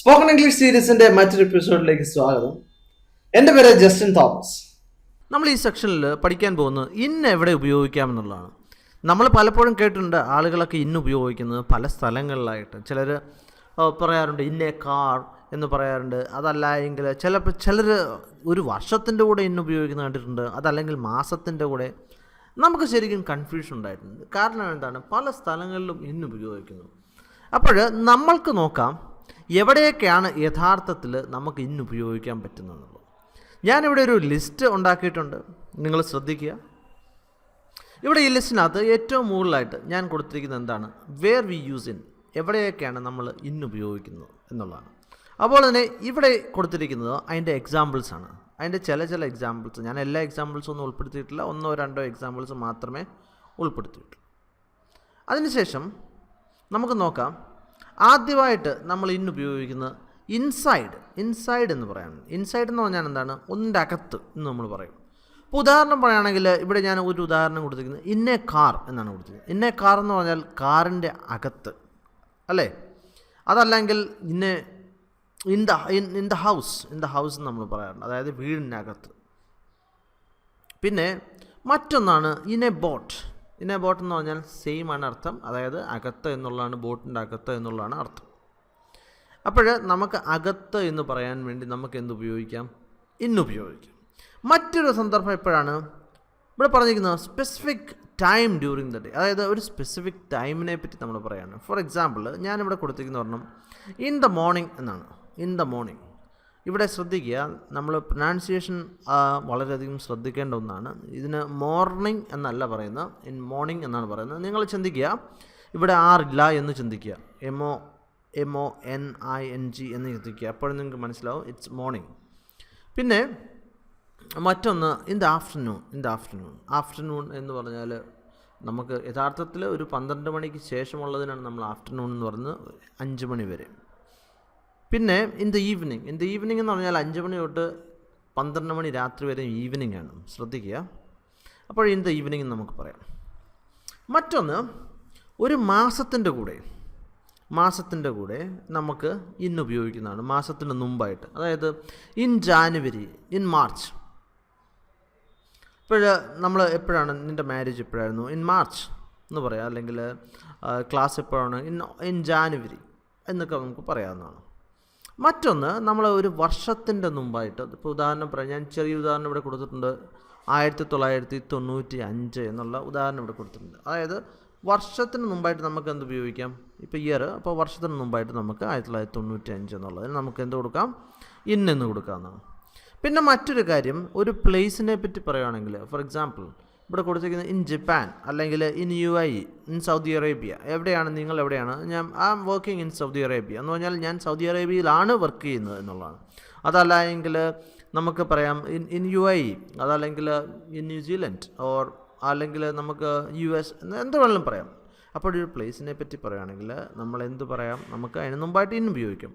Spoken English സീരീസിന്റെ മറ്റൊരു എപ്പിസോഡിലേക്ക് സ്വാഗതം. എന്റെ പേര് ജസ്റ്റിൻ തോമസ്. നമ്മൾ ഈ സെക്ഷനിൽ പഠിക്കാൻ പോകുന്നത് ഇന്ന് എവിടെ ഉപയോഗിക്കാമെന്നുള്ളതാണ്. നമ്മൾ പലപ്പോഴും കേട്ടിട്ടുണ്ട് ആളുകളൊക്കെ ഇന്ന് ഉപയോഗിക്കുന്നത് പല സ്ഥലങ്ങളിലായിട്ട്. ചിലർ പറയാറുണ്ട് ഇന്ന കാർ എന്ന് പറയാറുണ്ട്. അതല്ല എങ്കിൽ ചിലപ്പോൾ ചിലർ ഒരു വർഷത്തിന്റെ കൂടെ ഇന്ന് ഉപയോഗിക്കുന്ന കണ്ടിട്ടുണ്ട്. അതല്ലെങ്കിൽ മാസത്തിന്റെ കൂടെ. നമുക്ക് ശരിക്കും കൺഫ്യൂഷൻ ഉണ്ടായിട്ടുണ്ട്. കാരണം എന്താണ്? പല സ്ഥലങ്ങളിലും ഇന്ന് ഉപയോഗിക്കുന്നു. അപ്പോൾ നമ്മൾക്ക് നോക്കാം എവിടെയൊക്കെയാണ് യഥാർത്ഥത്തിൽ നമുക്ക് ഇന്ന് ഉപയോഗിക്കാൻ പറ്റുന്നതെന്നുള്ളത്? ഞാനിവിടെ ഒരു ലിസ്റ്റ് ഉണ്ടാക്കിയിട്ടുണ്ട്. നിങ്ങൾ ശ്രദ്ധിക്കുക. ഇവിടെ ഈ ലിസ്റ്റിനകത്ത് ഏറ്റവും മുകളിലായിട്ട് ഞാൻ കൊടുത്തിരിക്കുന്നത് എന്താണ്? വേർ വി യൂസ് ഇൻ എവിടെയൊക്കെയാണ് നമ്മൾ ഇന്ന് ഉപയോഗിക്കുന്നത് എന്നുള്ളതാണ്. അപ്പോൾ തന്നെ ഇവിടെ കൊടുത്തിരിക്കുന്നത് അതിന്റെ എക്സാമ്പിൾസ് ആണ്. അതിന്റെ ചില ചില എക്സാമ്പിൾസ് ഞാൻ എല്ലാ എക്സാമ്പിൾസും ഒന്നും ഉൾപ്പെടുത്തിയിട്ടില്ല. ഒന്നോ രണ്ടോ എക്സാമ്പിൾസ് മാത്രമേ ഉൾപ്പെടുത്തിയിട്ടുള്ളൂ. അതിനുശേഷം നമുക്ക് നോക്കാം. ആദ്യമായിട്ട് നമ്മൾ ഇന്ന് ഉപയോഗിക്കുന്നത് ഇൻസൈഡ് ഇൻസൈഡ് എന്ന് പറയാം. ഇൻസൈഡ് എന്ന് പറഞ്ഞാൽ എന്താണ്? ഒന്നിന്റെ അകത്ത് എന്ന് നമ്മൾ പറയും. അപ്പോൾ ഉദാഹരണം പറയുകയാണെങ്കിൽ ഇവിടെ ഞാൻ ഒരു ഉദാഹരണം കൊടുത്തിരിക്കുന്നത് ഇന്നേ കാർ എന്നാണ് കൊടുത്തിരിക്കുന്നത്. ഇന്നേ കാർ എന്ന് പറഞ്ഞാൽ കാറിന്റെ അകത്ത് അല്ലേ? അതല്ലെങ്കിൽ ഇന്നേ in the in the house in the house എന്ന് നമ്മൾ പറയാറുണ്ട്. അതായത് വീടിന്റെ അകത്ത്. പിന്നെ മറ്റൊന്നാണ് in a boat a boat എന്ന് പറഞ്ഞാൽ സെയിം ആണ് അർത്ഥം. അതായത് അകത്ത് എന്നുള്ളതാണ് ബോട്ടിന്റെ അകത്ത് എന്നുള്ളതാണ് അർത്ഥം. അപ്പോൾ നമുക്ക് അകത്ത് എന്ന് പറയാൻ വേണ്ടി നമുക്ക് എന്ത് ഉപയോഗിക്കാം? ഇന്നുപയോഗിക്കാം മറ്റൊരു സന്ദർഭം എപ്പോഴാണ്? ഇവിടെ പറഞ്ഞിരിക്കുന്നത് specific time during the day അതായത് ഒരു സ്പെസിഫിക് ടൈമിനെ പറ്റി നമ്മൾ പറയുകയാണ് ഫോർ എക്സാമ്പിൾ ഞാനിവിടെ കൊടുത്തിരിക്കുന്ന പറഞ്ഞു ഇൻ ദ മോർണിംഗ് എന്നാണ്. ഇൻ ദ മോർണിംഗ് ഇവിടെ ശ്രദ്ധിക്കുക നമ്മൾ പ്രൊനൗൺസിയേഷൻ വളരെയധികം ശ്രദ്ധിക്കേണ്ട ഒന്നാണ്. ഇതിന് മോർണിംഗ് എന്നല്ല പറയുന്നത് ഇൻ മോർണിംഗ് എന്നാണ് പറയുന്നത്. നിങ്ങൾ ചിന്തിക്കുക ഇവിടെ ആറില്ല എന്ന് ചിന്തിക്കുക. M എമോ M O N I N G എന്ന് ചിന്തിക്കുക. അപ്പോഴും നിങ്ങൾക്ക് മനസ്സിലാവും ഇറ്റ്സ് മോർണിംഗ് പിന്നെ മറ്റൊന്ന് in the afternoon in the afternoon afternoon എന്ന് പറഞ്ഞാൽ നമുക്ക് യഥാർത്ഥത്തിൽ ഒരു പന്ത്രണ്ട് മണിക്ക് ശേഷമുള്ളതിനാണ് നമ്മൾ ആഫ്റ്റർനൂൺ എന്ന് പറയുന്നത് അഞ്ച് മണി വരെ. പിന്നെ in the evening in the evening എന്ന് പറഞ്ഞാൽ അഞ്ച് മണി തൊട്ട് പന്ത്രണ്ട് മണി രാത്രി വരെ ഈവനിങ് ആണ്. ശ്രദ്ധിക്കുക. അപ്പോൾ ഇൻ ദ ഈവനിങ് നമുക്ക് പറയാം. മറ്റൊന്ന് ഒരു മാസത്തിന്റെ കൂടെ മാസത്തിന്റെ കൂടെ നമുക്ക് ഇന്ന് ഉപയോഗിക്കുന്നതാണ്. മാസത്തിന് മുമ്പായിട്ട്. അതായത് ഇൻ ജാനുവരി ഇൻ മാർച്ച് ഇപ്പോൾ നമ്മൾ എപ്പോഴാണ് നിന്റെ മാരേജ് എപ്പോഴായിരുന്നു? ഇൻ മാർച്ച് എന്ന് പറയാം. അല്ലെങ്കിൽ ക്ലാസ് എപ്പോഴാണ്? ഇൻ ഇൻ ജാനുവരി എന്നൊക്കെ നമുക്ക് പറയാവുന്നതാണ്. മറ്റൊന്ന് നമ്മൾ ഒരു വർഷത്തിന്റെ മുമ്പായിട്ട് ഇപ്പോൾ ഉദാഹരണം പറയാം ഞാൻ ചെറിയ ഉദാഹരണം ഇവിടെ കൊടുത്തിട്ടുണ്ട് ആയിരത്തി തൊള്ളായിരത്തി തൊണ്ണൂറ്റി അഞ്ച് എന്നുള്ള ഉദാഹരണം ഇവിടെ കൊടുത്തിട്ടുണ്ട്. അതായത് വർഷത്തിന് മുമ്പായിട്ട് നമുക്ക് എന്ത് ഉപയോഗിക്കാം? ഇപ്പോൾ ഇയർ അപ്പോൾ വർഷത്തിന് മുമ്പായിട്ട് നമുക്ക് ആയിരത്തി തൊള്ളായിരത്തി തൊണ്ണൂറ്റി അഞ്ച് എന്നുള്ളതിന് നമുക്ക് എന്ത് കൊടുക്കാം? ഇന്നെന്ന് കൊടുക്കാമെന്നാണ് പിന്നെ മറ്റൊരു കാര്യം ഒരു പ്ലേസിനെ പറ്റി പറയുകയാണെങ്കിൽ ഫോർ എക്സാമ്പിൾ ഇവിടെ കൊടുത്തിരിക്കുന്നത് ഇൻ ജപ്പാൻ അല്ലെങ്കിൽ in U I in Saudi Arabia എവിടെയാണ്? നിങ്ങൾ എവിടെയാണ്? ഞാൻ am working in Saudi Arabia എന്ന് പറഞ്ഞാൽ ഞാൻ സൗദി അറേബ്യയിലാണ് വർക്ക് ചെയ്യുന്നത് എന്നുള്ളതാണ്. അതല്ല എങ്കിൽ നമുക്ക് പറയാം ഇൻ ഇൻ യു ഐ അതല്ലെങ്കിൽ ഇൻ ന്യൂസിലൻഡ് ഓർ അല്ലെങ്കിൽ നമുക്ക് യു എസ് എന്ത് വേണമെങ്കിലും പറയാം. അപ്പോൾ ഒരു പ്ലേസിനെ പറ്റി പറയുകയാണെങ്കിൽ നമ്മൾ എന്ത് പറയാം? നമുക്ക് അതിന് മുമ്പായിട്ട് ഇൻ ഉപയോഗിക്കും.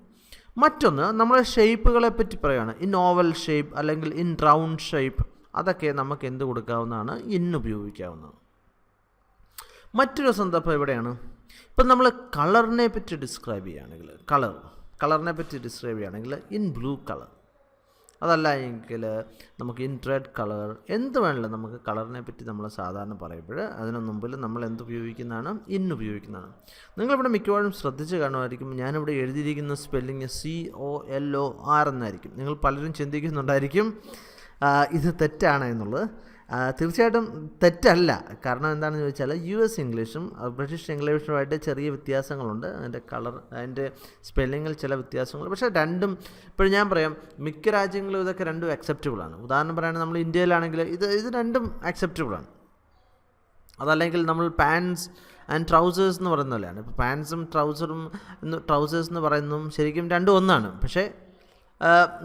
മറ്റൊന്ന് നമ്മളെ ഷേപ്പുകളെ പറ്റി പറയുകയാണ്. ഇൻ ഓവൽ ഷേപ്പ് അല്ലെങ്കിൽ ഇൻ റൗണ്ട് ഷേപ്പ് അതൊക്കെ നമുക്ക് എന്ത് കൊടുക്കാവുന്നതാണ്? ഇന്ന് ഉപയോഗിക്കാവുന്നതാണ് മറ്റൊരു സന്ദർഭം എവിടെയാണ്? ഇപ്പം നമ്മൾ കളറിനെ പറ്റി ഡിസ്ക്രൈബ് ചെയ്യുകയാണെങ്കിൽ കളർ കളറിനെ പറ്റി ഡിസ്ക്രൈബ് ചെയ്യുകയാണെങ്കിൽ ഇൻ ബ്ലൂ കളർ. അതല്ല എങ്കിൽ നമുക്ക് ഇൻ റെഡ് കളർ എന്ത് വേണമെങ്കിലും നമുക്ക് കളറിനെ പറ്റി നമ്മൾ സാധാരണ പറയുമ്പോൾ അതിന് മുമ്പിൽ നമ്മൾ എന്ത് ഉപയോഗിക്കുന്നതാണ്? ഇൻ ഉപയോഗിക്കുന്നതാണ്. നിങ്ങളിവിടെ മിക്കവാറും ശ്രദ്ധിച്ച് കാണുമായിരിക്കും ഞാനിവിടെ എഴുതിയിരിക്കുന്ന spelling C O L O R എന്നായിരിക്കും. നിങ്ങൾ പലരും ചിന്തിക്കുന്നുണ്ടായിരിക്കും ഇത് തെറ്റാണ് എന്നുള്ളത്. തീർച്ചയായിട്ടും തെറ്റല്ല. കാരണം എന്താണെന്ന് ചോദിച്ചാൽ യു എസ് ഇംഗ്ലീഷും ബ്രിട്ടീഷ് ഇംഗ്ലീഷുമായിട്ട് ചെറിയ വ്യത്യാസങ്ങളുണ്ട്. അതിന്റെ കളർ അതിന്റെ സ്പെല്ലിങ്ങിൽ ചില വ്യത്യാസങ്ങൾ. പക്ഷേ രണ്ടും ഇപ്പോൾ ഞാൻ പറയാം മിക്ക രാജ്യങ്ങളും ഇതൊക്കെ രണ്ടും അക്സെപ്റ്റബിളാണ് ഉദാഹരണം പറയുകയാണെങ്കിൽ നമ്മൾ ഇന്ത്യയിലാണെങ്കിൽ ഇത് ഇത് രണ്ടും അക്സെപ്റ്റബിളാണ് അതല്ലെങ്കിൽ നമ്മൾ പാൻസ് ആൻഡ് ട്രൗസേഴ്സ് എന്ന് പറയുന്ന പോലെയാണ്. ഇപ്പോൾ പാൻസും ട്രൗസറും ട്രൗസേഴ്സ് എന്ന് പറയുന്നതും ശരിക്കും രണ്ടും ഒന്നാണ്. പക്ഷേ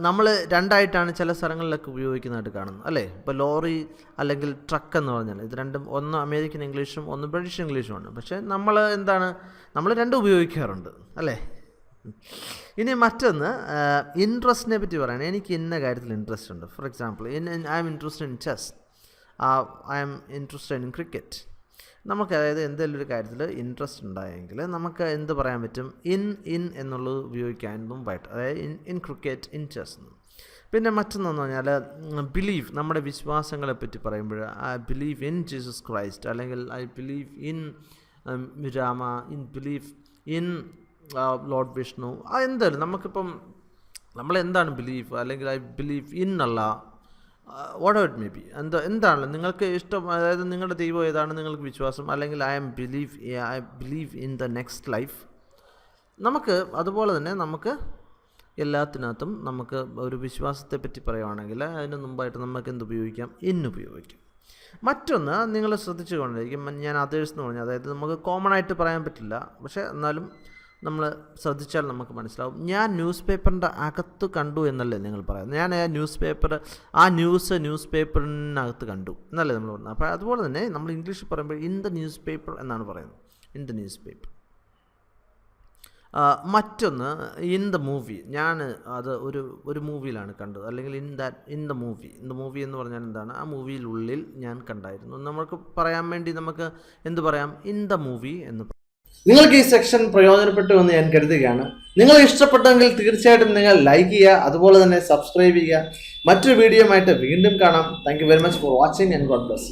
നമ്മൾ രണ്ടായിട്ടാണ് ചില സ്ഥലങ്ങളിലൊക്കെ ഉപയോഗിക്കുന്നതായിട്ട് കാണുന്നത് അല്ലേ? ഇപ്പോൾ ലോറി അല്ലെങ്കിൽ ട്രക്ക് എന്ന് പറഞ്ഞാൽ ഇത് രണ്ടും ഒന്ന് അമേരിക്കൻ ഇംഗ്ലീഷും ഒന്ന് ബ്രിട്ടീഷ് ഇംഗ്ലീഷുമാണ് പക്ഷേ നമ്മൾ എന്താണ് നമ്മൾ രണ്ടും ഉപയോഗിക്കാറുണ്ട് അല്ലേ? ഇനി മറ്റൊന്ന് ഇൻട്രസ്റ്റിനെ പറ്റി പറയണം എനിക്ക് ഇന്ന കാര്യത്തിൽ ഇൻട്രസ്റ്റ് ഉണ്ട്. For example in I'm interested in chess I'm interested in cricket നമുക്ക് അതായത് എന്തെങ്കിലും ഒരു കാര്യത്തിൽ ഇൻട്രസ്റ്റ് ഉണ്ടായെങ്കിൽ നമുക്ക് എന്ത് പറയാൻ പറ്റും? ഇൻ ഇൻ എന്നുള്ളത് ഉപയോഗിക്കാൻ മുമ്പായിട്ട് അതായത് in in cricket in chess പിന്നെ മറ്റൊന്നെന്ന് പറഞ്ഞാൽ ബിലീവ് നമ്മുടെ വിശ്വാസങ്ങളെ പറ്റി പറയുമ്പോൾ I believe in Jesus Christ അല്ലെങ്കിൽ I believe in Rama in believe in lord Vishnu എന്തായാലും നമുക്കിപ്പം നമ്മൾ എന്താണ് ബിലീഫ് അല്ലെങ്കിൽ ഐ ബിലീവ് ഇൻ അല്ല വാട്ട് ഇറ്റ് മേ ബി എന്താ എന്താണല്ലോ നിങ്ങൾക്ക് ഇഷ്ടം അതായത് നിങ്ങളുടെ ദൈവം ഏതാണ് നിങ്ങൾക്ക് വിശ്വാസം? അല്ലെങ്കിൽ I'm believe I believe in the next life നമുക്ക് അതുപോലെ തന്നെ നമുക്ക് എല്ലാത്തിനകത്തും നമുക്ക് ഒരു വിശ്വാസത്തെ പറ്റി പറയുവാണെങ്കിൽ അതിന് മുമ്പായിട്ട് നമുക്ക് എന്ത് ഉപയോഗിക്കാം? ഇന്ന് ഉപയോഗിക്കാം. മറ്റൊന്ന് നിങ്ങൾ ശ്രദ്ധിച്ചു കൊണ്ടിരിക്കും ഞാൻ അതേഴ്സ് എന്ന് പറഞ്ഞാൽ അതായത് നമുക്ക് കോമൺ ആയിട്ട് പറയാൻ പറ്റില്ല. പക്ഷേ എന്നാലും നമ്മൾ ശ്രദ്ധിച്ചാൽ നമുക്ക് മനസ്സിലാവും. ഞാൻ ന്യൂസ് പേപ്പറിന്റെ അകത്ത് കണ്ടു എന്നല്ലേ നിങ്ങൾ പറയുന്നത്. ഞാൻ ആ ന്യൂസ് പേപ്പർ ആ ന്യൂസ് ന്യൂസ് പേപ്പറിനകത്ത് കണ്ടു എന്നല്ലേ നമ്മൾ പറഞ്ഞത്. അപ്പോൾ അതുപോലെ തന്നെ നമ്മൾ ഇംഗ്ലീഷിൽ പറയുമ്പോൾ ഇൻ ദ ന്യൂസ് പേപ്പർ എന്നാണ് പറയുന്നത്. ഇൻ ദ ന്യൂസ് പേപ്പർ മറ്റൊന്ന് ഇൻ ദ മൂവി ഞാൻ അത് ഒരു ഒരു മൂവിയിലാണ് കണ്ടത്. അല്ലെങ്കിൽ in that in the movie in the movie എന്ന് പറഞ്ഞാൽ എന്താണ്? ആ മൂവിയിലുള്ളിൽ ഞാൻ കണ്ടായിരുന്നു. നമുക്ക് പറയാൻ വേണ്ടി നമുക്ക് എന്ത് പറയാം? ഇൻ ദ മൂവി എന്ന്. നിങ്ങൾക്ക് ഈ സെക്ഷൻ പ്രയോജനപ്പെട്ടു എന്ന് ഞാൻ കരുതുകയാണ്. നിങ്ങൾ ഇഷ്ടപ്പെട്ടെങ്കിൽ തീർച്ചയായിട്ടും നിങ്ങൾ ലൈക്ക് ചെയ്യുക അതുപോലെ തന്നെ സബ്സ്ക്രൈബ് ചെയ്യുക. മറ്റൊരു വീഡിയോ ആയിട്ട് വീണ്ടും കാണാം. Thank very much for watching and God bless